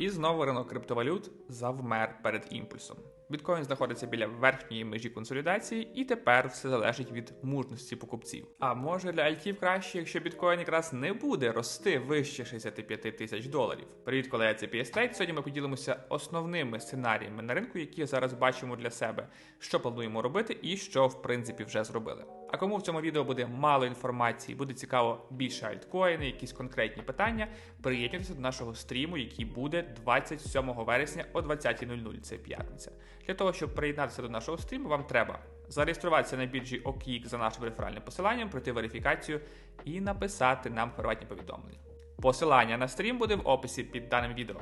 І знову ринок криптовалют завмер перед імпульсом. Біткоін знаходиться біля верхньої межі консолідації, і тепер все залежить від мужності покупців. А може для альтів краще, якщо біткоін якраз не буде рости вище 65 тисяч доларів. Привіт, колеги, це Trade. Сьогодні ми поділимося основними сценаріями на ринку, які зараз бачимо для себе, що плануємо робити і що в принципі вже зробили. А кому в цьому відео буде мало інформації, буде цікаво більше альткоїни, якісь конкретні питання, приєднуйтеся до нашого стріму, який буде 27 вересня о 20.00. Це п'ятниця. Для того, щоб приєднатися до нашого стріму, вам треба зареєструватися на біржі OKX за нашим реферальним посиланням, пройти верифікацію і написати нам приватні повідомлення. Посилання на стрім буде в описі під даним відео.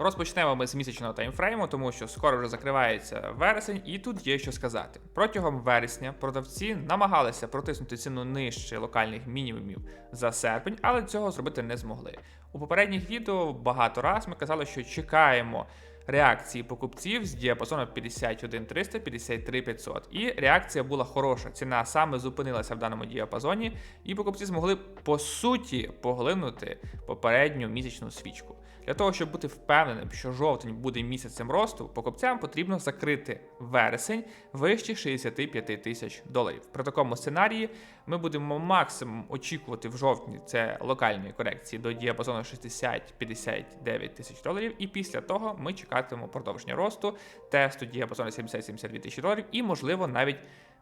Розпочнемо ми з місячного таймфрейму, тому що скоро вже закривається вересень, і тут є що сказати. Протягом вересня продавці намагалися протиснути ціну нижче локальних мінімумів за серпень, але цього зробити не змогли. У попередніх відео багато раз ми казали, що чекаємо реакції покупців з діапазону 51 300 53 500. І реакція була хороша. Ціна саме зупинилася в даному діапазоні, і покупці змогли по суті поглинути попередню місячну свічку. Для того, щоб бути впевненим, що жовтень буде місяцем росту, покупцям потрібно закрити вересень вище 65 тисяч доларів. При такому сценарії ми будемо максимум очікувати в жовтні це локальної корекції до діапазону 60-59 тисяч доларів. І після того ми чекатимемо продовження росту, тесту діапазону 70-72 тисячі доларів, і, можливо, навіть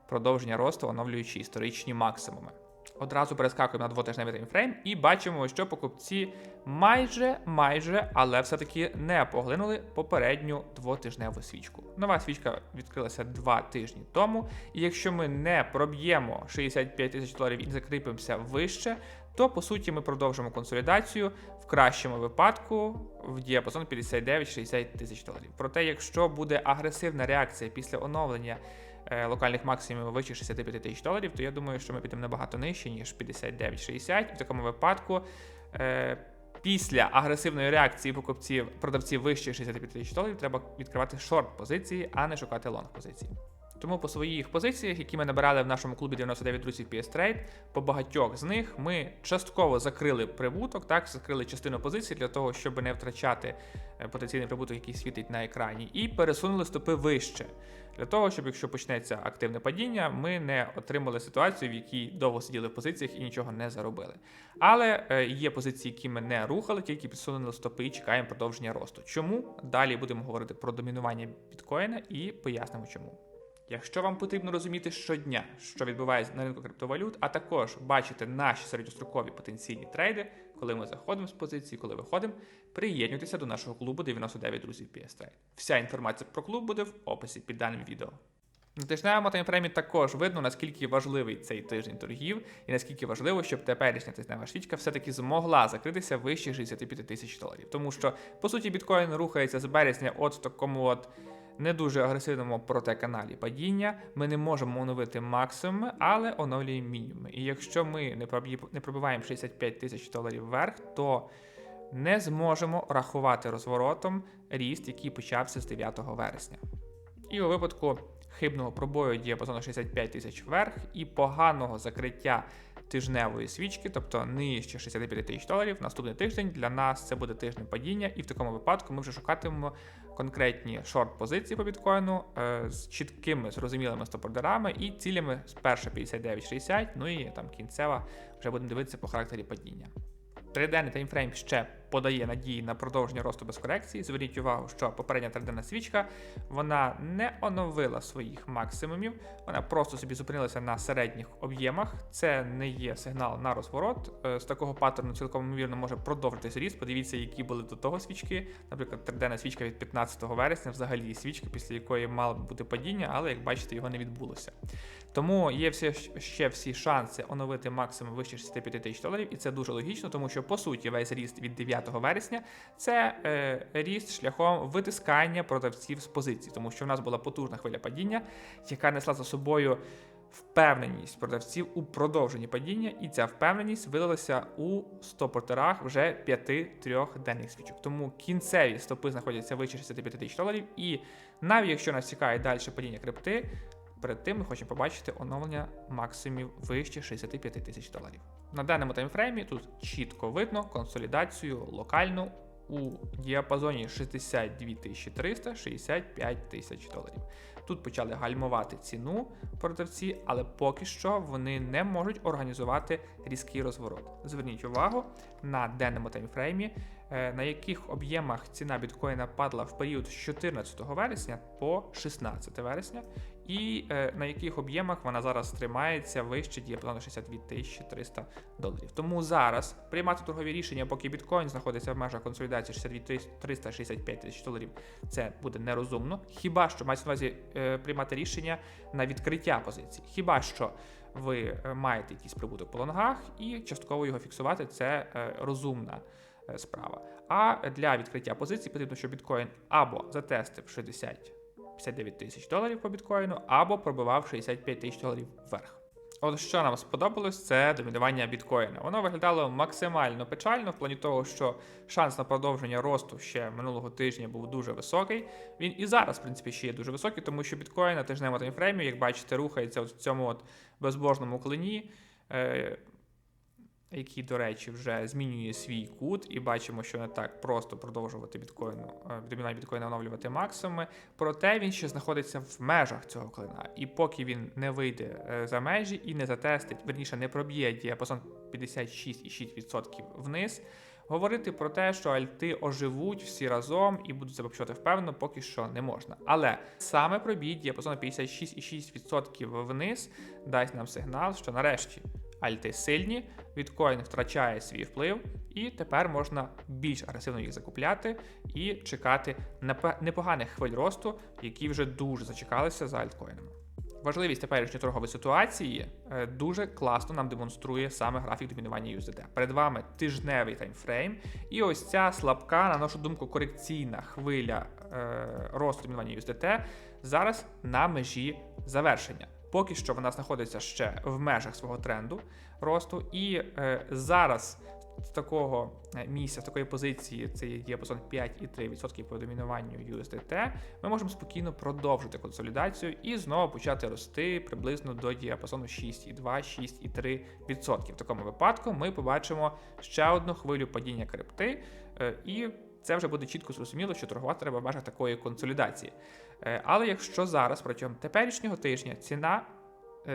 продовження росту, оновлюючи історичні максимуми. Одразу перескакуємо на двотижневий таймфрейм і бачимо, що покупці майже, майже, але все-таки не поглинули попередню двотижневу свічку. Нова свічка відкрилася два тижні тому, і якщо ми не проб'ємо 65 тисяч доларів і закріпимося вище, то по суті ми продовжимо консолідацію в кращому випадку в діапазон 59-60 тисяч доларів. Проте, якщо буде агресивна реакція після оновлення. Е, локальних максимумів вище 65 тисяч доларів, то я думаю, що ми підемо набагато нижче, ніж 59-60. В такому випадку. Е, після агресивної реакції покупців продавців вище 65 тисяч доларів треба відкривати шорт позиції, а не шукати лонг позиції. Тому по своїх позиціях, які ми набирали в нашому клубі 99 друзів PS Trade, по багатьох з них ми частково закрили прибуток, так закрили частину позицій для того, щоб не втрачати е, потенційний прибуток, який світить на екрані, і пересунули стопи вище. Для того, щоб якщо почнеться активне падіння, ми не отримали ситуацію, в якій довго сиділи в позиціях і нічого не заробили. Але е, є позиції, які ми не рухали, тільки підсунули стопи і чекаємо продовження росту. Чому? Далі будемо говорити про домінування біткоїна і пояснимо чому. Якщо вам потрібно розуміти щодня, що відбувається на ринку криптовалют, а також бачити наші середньострокові потенційні трейди, коли ми заходимо з позиції, коли виходимо, приєднуйтеся до нашого клубу 99 друзів PS Trade. Вся інформація про клуб буде в описі під даним відео. На тижневому таймфреймі також видно, наскільки важливий цей тиждень торгів, і наскільки важливо, щоб теперішня тижнева свічка все-таки змогла закритися вище 65 тисяч доларів. Тому що, по суті, біткоін рухається з березня от в такому от не дуже агресивному протеканалі падіння. Ми не можемо оновити максимуми, але оновлюємо мінімуми. І якщо ми не пробиваємо 65 тисяч доларів вверх, то не зможемо рахувати розворотом ріст, який почався з 9 вересня. І у випадку хибного пробою діапазону 65 тисяч вверх і поганого закриття тижневої свічки, тобто нижче 65 тисяч доларів. Наступний тиждень для нас це буде тиждень падіння, і в такому випадку ми вже шукатимемо конкретні шорт-позиції по біткоїну е, з чіткими зрозумілими стопордерами і цілями з перша 59-60, ну і там кінцева вже будемо дивитися по характері падіння. Триденний таймфрейм ще подає надії на продовження росту без корекції. Зверніть увагу, що попередня триденна свічка вона не оновила своїх максимумів, вона просто собі зупинилася на середніх об'ємах. Це не є сигнал на розворот. Е, з такого паттерну цілком ймовірно може продовжитись ріст. Подивіться, які були до того свічки. Наприклад, триденна свічка від 15 вересня, взагалі свічка, після якої мало б бути падіння, але як бачите, його не відбулося. Тому є всі, ще всі шанси оновити максимум вище 65 тисяч доларів, і це дуже логічно, тому що по суті весь ріст від 9 вересня це е, ріст шляхом витискання продавців з позицій, тому що в нас була потужна хвиля падіння, яка несла за собою. Впевненість продавців у продовженні падіння, і ця впевненість вилилася у стопортерах вже 5-3 денних свічок. Тому кінцеві стопи знаходяться вище 65 тисяч доларів. І навіть якщо нас чекає далі падіння крипти, Перед тим ми хочемо побачити оновлення максимумів вище 65 тисяч доларів. На даному таймфреймі тут чітко видно консолідацію локальну у діапазоні 62 300 65 тисяч доларів. Тут почали гальмувати ціну продавці, але поки що вони не можуть організувати різкий розворот. Зверніть увагу на денному таймфреймі, е, на яких об'ємах ціна біткоїна падала в період з 14 вересня по 16 вересня, і е, на яких об'ємах вона зараз тримається вище діапазону 62 300 доларів. Тому зараз приймати торгові рішення, поки біткоін знаходиться в межах консолідації 62 365 тисяч доларів, це буде нерозумно. Хіба що мається на увазі е, приймати рішення на відкриття позицій? Хіба що ви е, маєте якийсь прибуток по лонгах і частково його фіксувати це е, розумна е, справа. А для відкриття позицій потрібно, щоб біткоін або затестив 60 59 тисяч доларів по біткоїну, або пробивав 65 тисяч доларів вверх. От що нам сподобалось, це домінування біткоїна. Воно виглядало максимально печально в плані того, що шанс на продовження росту ще минулого тижня був дуже високий. Він і зараз, в принципі, ще є дуже високий, тому що біткоін на тижневому таймфреймі, як бачите, рухається от в цьому от безбожному клині. Який, до речі, вже змінює свій кут, і бачимо, що не так просто продовжувати біткоїну, е, домінування біткоїна оновлювати максимуми. Проте він ще знаходиться в межах цього клина. І поки він не вийде е, за межі і не затестить, верніше не проб'є діапазон 56,6% вниз. Говорити про те, що альти оживуть всі разом і будуть себе впевнено, поки що не можна. Але саме пробій діапазону 56,6% вниз дасть нам сигнал, що нарешті альти сильні, біткоін втрачає свій вплив, і тепер можна більш агресивно їх закупляти і чекати непоганих хвиль росту, які вже дуже зачекалися за альткоїнами. Важливість теперішньої торгової ситуації е, дуже класно нам демонструє саме графік домінування USDT. Перед вами тижневий таймфрейм, і ось ця слабка, на нашу думку, корекційна хвиля е, росту домінування USDT зараз на межі завершення. Поки що вона знаходиться ще в межах свого тренду росту, і е, зараз з такого е, місця, з такої позиції, це є діапазон 5,3% по домінуванню USDT, ми можемо спокійно продовжити консолідацію і знову почати рости приблизно до діапазону 6,2-6,3%. В такому випадку ми побачимо ще одну хвилю падіння крипти, е, і це вже буде чітко зрозуміло, що торгувати треба в межах такої консолідації. Е, але якщо зараз протягом теперішнього тижня ціна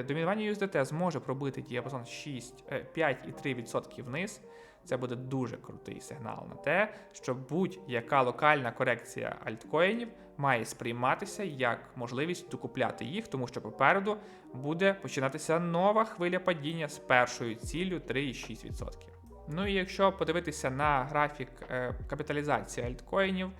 домінування USDT зможе пробити діапазон 6, 5,3% вниз, це буде дуже крутий сигнал на те, що будь-яка локальна корекція альткоїнів має сприйматися як можливість докупляти їх, тому що попереду буде починатися нова хвиля падіння з першою ціллю 3,6%. Ну і якщо подивитися на графік е, капіталізації альткоїнів,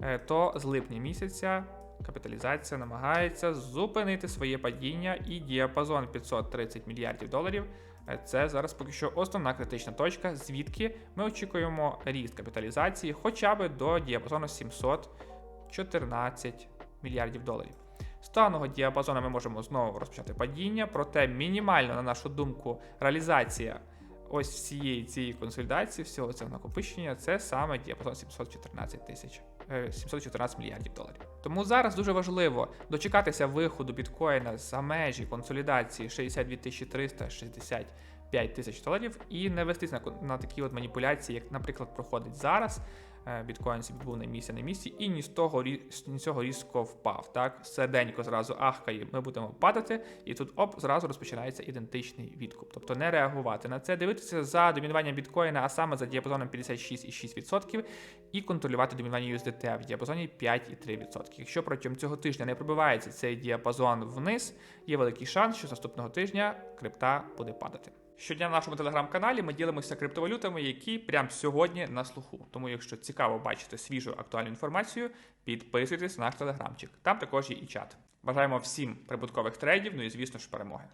е, то з липня місяця капіталізація намагається зупинити своє падіння і діапазон 530 мільярдів доларів. Е, це зараз поки що основна критична точка, звідки ми очікуємо ріст капіталізації хоча б до діапазону 714 мільярдів доларів. З даного діапазону ми можемо знову розпочати падіння, проте мінімально, на нашу думку, реалізація ось всієї цієї консолідації, всього цього накопичення, це саме діапазон 714 тисяч 714 мільярдів доларів. Тому зараз дуже важливо дочекатися виходу біткоїна за межі консолідації 62 300 65 тисяч доларів і не вестись на, на такі от маніпуляції, як, наприклад, проходить зараз. Е, біткоін собі був на місці на місці, і ні з того ні з цього різко впав. Так, серденько зразу ахкає, ми будемо падати, і тут оп, зразу розпочинається ідентичний відкуп. Тобто не реагувати на це, дивитися за домінуванням біткоїна, а саме за діапазоном 56,6%, і контролювати домінування USDT в діапазоні 5,3%. Якщо протягом цього тижня не пробивається цей діапазон вниз, є великий шанс, що наступного тижня крипта буде падати. Щодня на нашому телеграм-каналі ми ділимося криптовалютами, які прямо сьогодні на слуху. Тому, якщо цікаво бачити свіжу актуальну інформацію, підписуйтесь на наш телеграмчик. Там також є і чат. Бажаємо всім прибуткових трейдів, ну і звісно ж перемоги.